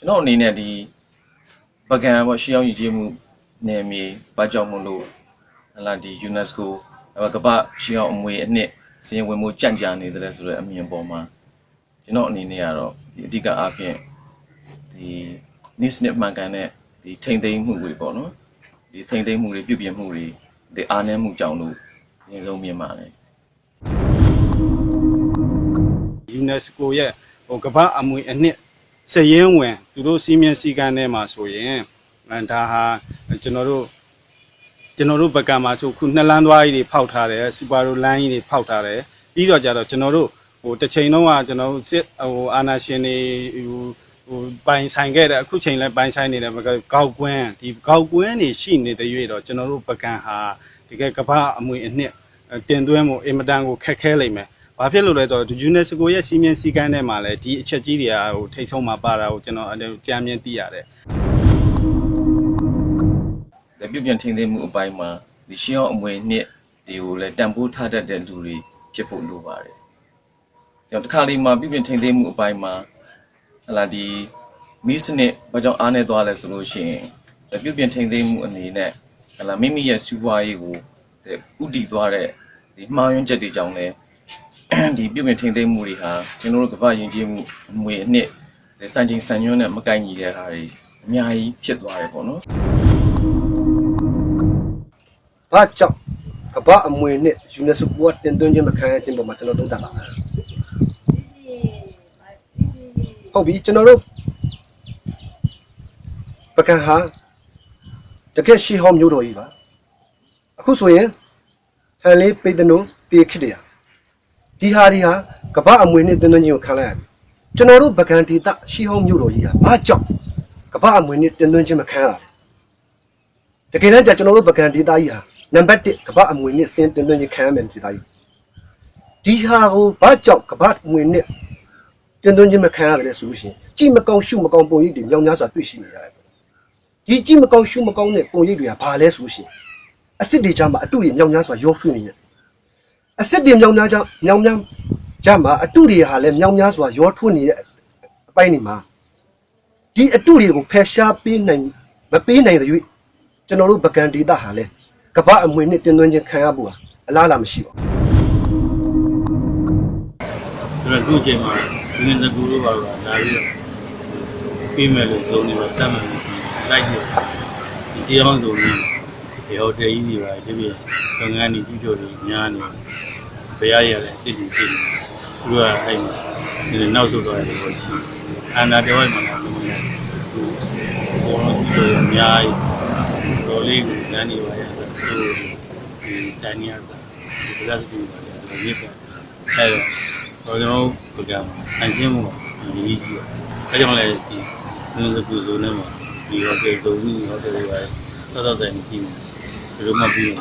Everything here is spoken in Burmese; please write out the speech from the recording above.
ကျွန်တော်အနေနဲ့ဒီပကံပေါ့ရှေးအောင်ရည်ကြီးမှုနယ်မြေဘာကြောင့်မလို့ဟလာဒီ UNESCO ကမ္ဘာရှေးအောင်အမွေအနှစ်စည်ဝင်မှုကြံ့ကြာနေတယ်ဆိုတဲ့အမြင်ပေါ်မှာကျွန်တော်အနေနဲ့ကတော့ဒီအဓိကအားဖြင့်ဒီ news နဲ့မှန်ကန်တဲ့ဒီထိမ့်သိမ်းမှုတွေပေါ့နော်ဒီထိမ့်သိမ်းမှုတွေပြုပြင်မှုတွေဒီအားနည်းမှုကြောင့်လို့အရင်ဆုံးမြင်ပါတယ် UNESCO ရဲ့ဟိုကမ္ဘာအမွေအနှစ် စည်ရင်းဝင်သူတို့စီမင်းစည်းကမ်းထဲမှာဆိုရင်အဲဒါဟာကျွန်တော်တို့ကျွန်တော်တို့ဘက်ကမှာဆိုခုနှစ်လမ်းသွားကြီးတွေဖောက်ထားတယ်စူပါရိုလမ်းကြီးတွေဖောက်ထားတယ်ပြီးတော့ကြတော့ကျွန်တော်တို့ဟိုတစ်ချိန်လုံးကကျွန်တော်တို့စစ်ဟိုအာနာရှင်တွေဟိုဟိုပိုင်ဆိုင်ခဲ့တဲ့အခုချိန်လဲပိုင်ဆိုင်နေတယ်ဘကကောက်ကွင်းဒီကောက်ကွင်းတွေရှိနေတဲ့ရွေ့တော့ကျွန်တော်တို့ဘက်ကဟာတကယ်ကမ္ဘာအမွေအနှစ်တင်သွင်းမှုအင်မတန်ကိုခက်ခဲလိမ့်မယ် ဘာဖြစ်လို့လဲဆိုတော့ UNESCO ရဲ့စီမင်းစည်းကမ်းထဲမှာလည်းဒီအချက်ကြီးတွေကဟိုထိတ်ဆုံးမှာပါတာကိုကျွန်တော်အကြမ်းမြင်သိရတယ်ဒီပြုပြင်ထိန်းသိမ်းမှုအပိုင်းမှာဒီရှင်းအောင်အမွေနှစ်တွေကိုလည်းတန်ဖိုးထားတတ်တဲ့လူတွေဖြစ်ဖို့လိုပါတယ်ကျွန်တော်တစ်ခါလေးမှာပြုပြင်ထိန်းသိမ်းမှုအပိုင်းမှာဟလာဒီမီးစနစ်ဘာကြောင့်အားနေသွားလဲဆိုလို့ရှိရင်ဒီပြုပြင်ထိန်းသိမ်းမှုအနေနဲ့ဟလာမိမိရဲ့စီးပွားရေးကိုဒီဥတည်သွားတဲ့ဒီမှားယွင်းချက်တွေကြောင့်လည်း ဒီပြုပြင်ထိန်းသိမ်းမှုတွေဟာကျွန်တော်တို့ကမ္ဘာယဉ်ကျေးမှုအမွေအနှစ်ဒီစံချိန်စံညွှန်းနဲ့မကိုက်ညီတဲ့ဟာတွေအများကြီးဖြစ်သွားတယ်ပေါ့နော်ဘာကြောင့်ကမ္ဘာအမွေနဲ့ UNESCO ကတင်သွင်းခြင်းမခံရခြင်းပေါ်မှာကျွန်တော်သုံးသပ်ပါမယ်ဟုတ်ပြီကျွန်တော်တို့ပကံဟာတကယ်ရှေးဟောင်းမျိုးတော်ကြီးပါအခုဆိုရင်ဟန်လေးပိတ်တနုံပြေခစ်တယ် ဒီဟာဒီဟာကမ္ဘာအမွေနဲ့တင်သွင်းခြင်းကိုခံလိုက်ရပြီကျွန်တော်တို့ပကံဒေတာရှေးဟောင်းမျိုးတော်ကြီးဟာဘာကြောင့်ကမ္ဘာအမွေနဲ့တင်သွင်းခြင်းမခံရလဲတကယ်တမ်းကျကျွန်တော်တို့ပကံဒေတာကြီးဟာနံပါတ်1ကမ္ဘာအမွေနဲ့စင်တင်သွင်းခြင်းခံရမယ်ဒေတာကြီးဒီဟာကိုဘာကြောင့်ကမ္ဘာအမွေနဲ့တင်သွင်းခြင်းမခံရတယ်လဲဆိုလို့ရှိရင်ကြည့်မကောင်းရှုမကောင်းပုံရိပ်တွေမြောင်များစွာတွေ့ရှိနေရတယ်ဒီကြည့်မကောင်းရှုမကောင်းတဲ့ပုံရိပ်တွေကဘာလဲဆိုလို့ရှိရင်အစစ်တွေကြားမှာအတုတွေမြောင်များစွာရောဖွင့်နေတယ် အစစ်တွေမြောင်များကြောင့်မြောင်များကြားမှာအတုတွေဟာလည်းမြောင်များစွာရောထွန်းနေတဲ့အပိုင်းတွေမှာဒီအတုတွေကိုဖယ်ရှားပေးနိုင်မပေးနိုင်တဲ့ကျွန်တော်တို့ပကံဒေတာဟာလဲကပ္ပအမွေနဲ့တင်သွင်းခြင်းခံရဖို့ဟာအလားအလာမရှိပါဘူးဆိုတော့အခုအချိန်မှာဒီနေ့တကူလို့ပါတော့လာပြီးတော့ပြီးမယ်လို့ဇုံနေတော့တတ်မှန်လိုက်ပြီးဒီစီအောင်ဇုံနေဒီဟိုတယ်ကြီးတွေပါဒီပြလုပ်ငန်းတွေကြီးတို့တွေများနေ ဘယ်ရရလဲတိတိတိသူကအဲ့ဒီနောက်ဆုတ်သွားတယ်လို့ရှိအန္တာတဝိုက်မှာလည်းမနေဘူးဘောလုံးကြီးတို့အများကြီးတော်လေးကိုလမ်းနေပါရဆိုတော့ဒီတန်ရတာဒီလက်ကူပါလေဒီကအဲ့တော့တော့ကျွန်တော်တို့ကအန်ရှင်းမှုဒီကြီးကြီးအဲကြောင့်လည်းဒီနည်းစကူဇုံနဲ့မှာဒီဟိုတယ်ဒုံကြီးဟိုတယ်တွေပါတော့တော့တယ်ကြီးတယ်ဘယ်လိုမှပြီး